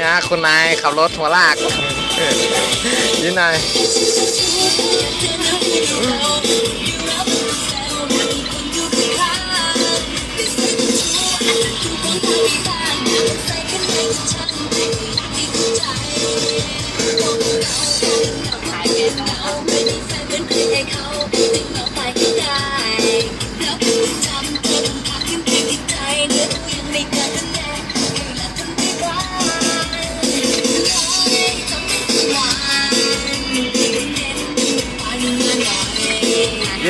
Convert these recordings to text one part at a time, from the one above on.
นี่ยคุณนายขับรถหัวลากยินหน่อย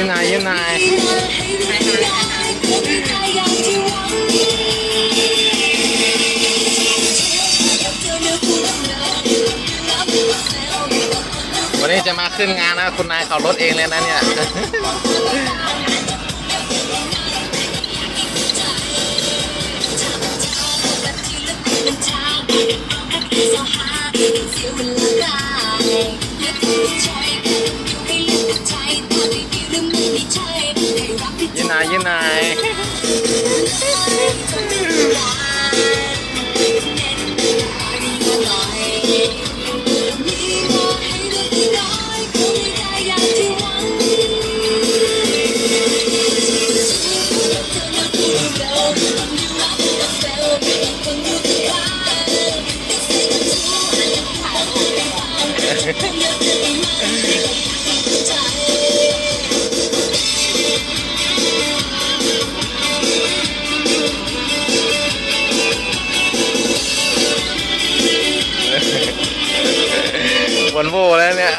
ยังไงยังไงวันนี้จะมาขึ้นงานนะ คุณนายขับรถเองเลยนะเนี่ย นหน่อยยืนหน่อย วนโวแล้วเนี่ย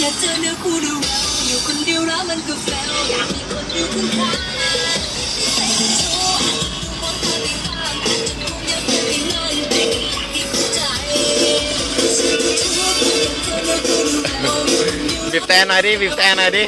อยากเจอเนื้อคู่ดูเราอยู่คนเดียวรักมันก็แฟ บีบแต่หน่อยดิบีบแต่หน่อยดิ